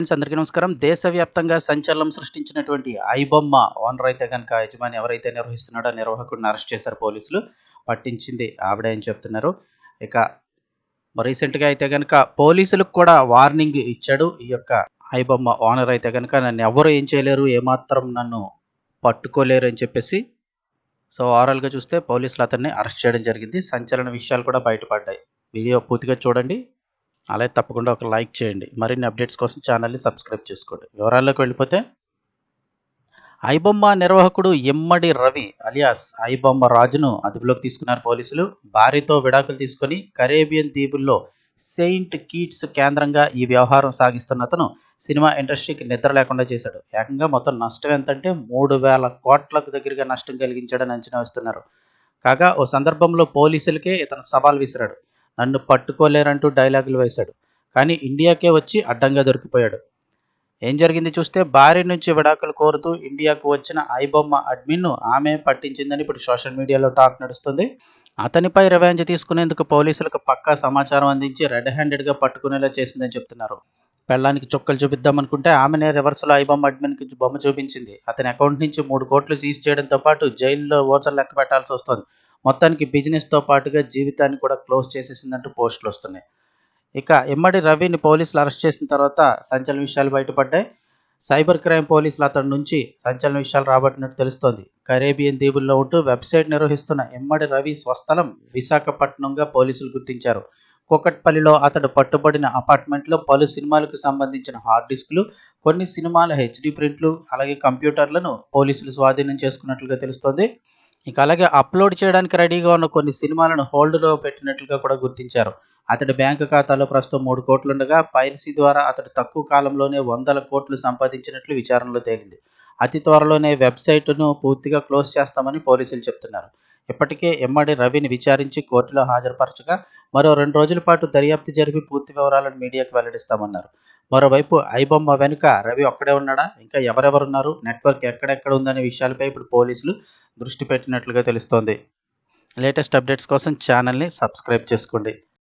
Friends అందరికీ నమస్కారం. దేశవ్యాప్తంగా సంచలనం సృష్టించినటువంటి ఐబొమ్మ ఓనర్ అయితే కనుక యజమాని ఎవరైతే నిర్వహిస్తున్నాడో నిర్వాహకుడిని అరెస్ట్ చేశారు పోలీసులు. పట్టించింది ఆవిడే అని చెప్తున్నారు. ఇక రీసెంట్గా అయితే కనుక పోలీసులకు కూడా వార్నింగ్ ఇచ్చాడు ఈ యొక్క ఐబొమ్మ ఓనర్ అయితే కనుక నన్ను ఎవరు ఏం చేయలేరు ఏమాత్రం నన్ను పట్టుకోలేరు అని చెప్పేసి సో ఓవరాల్గా చూస్తే పోలీసులు అతన్ని అరెస్ట్ చేయడం జరిగింది. సంచలన విషయాలు కూడా బయటపడ్డాయి. వీడియో పూర్తిగా చూడండి. అలాగే తప్పకుండా ఒక లైక్ చేయండి. మరిన్ని అప్డేట్స్ కోసం ఛానల్ని సబ్స్క్రైబ్ చేసుకోండి. వివరాల్లోకి వెళ్ళిపోతే ఐబొమ్మ నిర్వాహకుడు ఎమ్మడి రవి అలియాస్ ఐబొమ్మ రాజును అదుపులోకి తీసుకున్నారు పోలీసులు. భార్యతో విడాకులు తీసుకొని కరేబియన్ దీవుల్లో సెయింట్ కీట్స్ కేంద్రంగా ఈ వ్యవహారం సాగిస్తున్న అతను సినిమా ఇండస్ట్రీకి నిద్ర లేకుండా చేశాడు. ఏకంగా మొత్తం నష్టం ఎంతంటే మూడు వేల కోట్లకు దగ్గరగా నష్టం కలిగించాడని అంచనా వేస్తున్నారు. కాగా ఓ సందర్భంలో పోలీసులకే ఇతను సవాల్ విసిరాడు. నన్ను పట్టుకోలేరంటూ డైలాగులు వేశాడు. కానీ ఇండియాకే వచ్చి అడ్డంగా దొరికిపోయాడు. ఏం జరిగింది చూస్తే భార్య నుంచి విడాకులు కోరుతూ ఇండియాకు వచ్చిన ఐబొమ్మ అడ్మిన్ను ఆమె పట్టించిందని ఇప్పుడు సోషల్ మీడియాలో టాక్ నడుస్తుంది. అతనిపై రివెంజ్ తీసుకునేందుకు పోలీసులకు పక్కా సమాచారం అందించి రెడ్ హ్యాండెడ్గా పట్టుకునేలా చేసిందని చెప్తున్నారు. పెళ్ళానికి చుక్కలు చూపిద్దామనుకుంటే ఆమెనే రివర్స్లో ఐబొమ్మ అడ్మిన్కి బొమ్మ చూపించింది. అతని అకౌంట్ నుంచి మూడు కోట్లు సీజ్ చేయడంతో పాటు జైల్లో ఓచర్ లెక్క పెట్టాల్సి వస్తుంది. మొత్తానికి బిజినెస్తో పాటుగా జీవితాన్ని కూడా క్లోజ్ చేసేసిందంటూ పోస్టులు వస్తున్నాయి. ఇక ఎమ్మడి రవిని పోలీసులు అరెస్ట్ చేసిన తర్వాత సంచలన విషయాలు బయటపడ్డాయి. సైబర్ క్రైమ్ పోలీసులు అతడి నుంచి సంచలన విషయాలు రాబట్టినట్టు తెలుస్తోంది. కరేబియన్ దీవుల్లో ఉంటూ వెబ్సైట్ నిర్వహిస్తున్న ఎమ్మడి రవి స్వస్థలం విశాఖపట్నంగా పోలీసులు గుర్తించారు. కుకట్పల్లిలో అతడు పట్టుబడిన అపార్ట్మెంట్లో పలు సినిమాలకు సంబంధించిన హార్డ్ డిస్క్లు కొన్ని సినిమాల హెచ్డి ప్రింట్లు అలాగే కంప్యూటర్లను పోలీసులు స్వాధీనం చేసుకున్నట్లుగా తెలుస్తోంది. ఇక అలాగే అప్లోడ్ చేయడానికి రెడీగా ఉన్న కొన్ని సినిమాలను హోల్డ్లో పెట్టినట్లుగా కూడా గుర్తించారు. అతడి బ్యాంకు ఖాతాలో ప్రస్తుతం మూడు కోట్లుండగా పైరసీ ద్వారా అతడు తక్కువ కాలంలోనే వందల కోట్లు సంపాదించినట్లు విచారణలో తేలింది. అతి త్వరలోనే వెబ్సైట్ను పూర్తిగా క్లోజ్ చేస్తామని పోలీసులు చెప్తున్నారు. ఇప్పటికే ఎమ్మడి రవిని విచారించి కోర్టులో హాజరుపరచగా మరో రెండు రోజుల పాటు దర్యాప్తు జరిపి పూర్తి వివరాలను మీడియాకు వెల్లడిస్తామన్నారు. మరోవైపు ఐబొమ్మ వెనుక రవి ఒక్కడే ఉన్నాడా? ఇంకా ఎవరెవరున్నారు? నెట్వర్క్ ఎక్కడెక్కడ ఉందనే విషయాలపై ఇప్పుడు పోలీసులు దృష్టి పెట్టినట్లుగా తెలుస్తోంది. లేటెస్ట్ అప్డేట్స్ కోసం ఛానల్ని సబ్స్క్రైబ్ చేసుకోండి.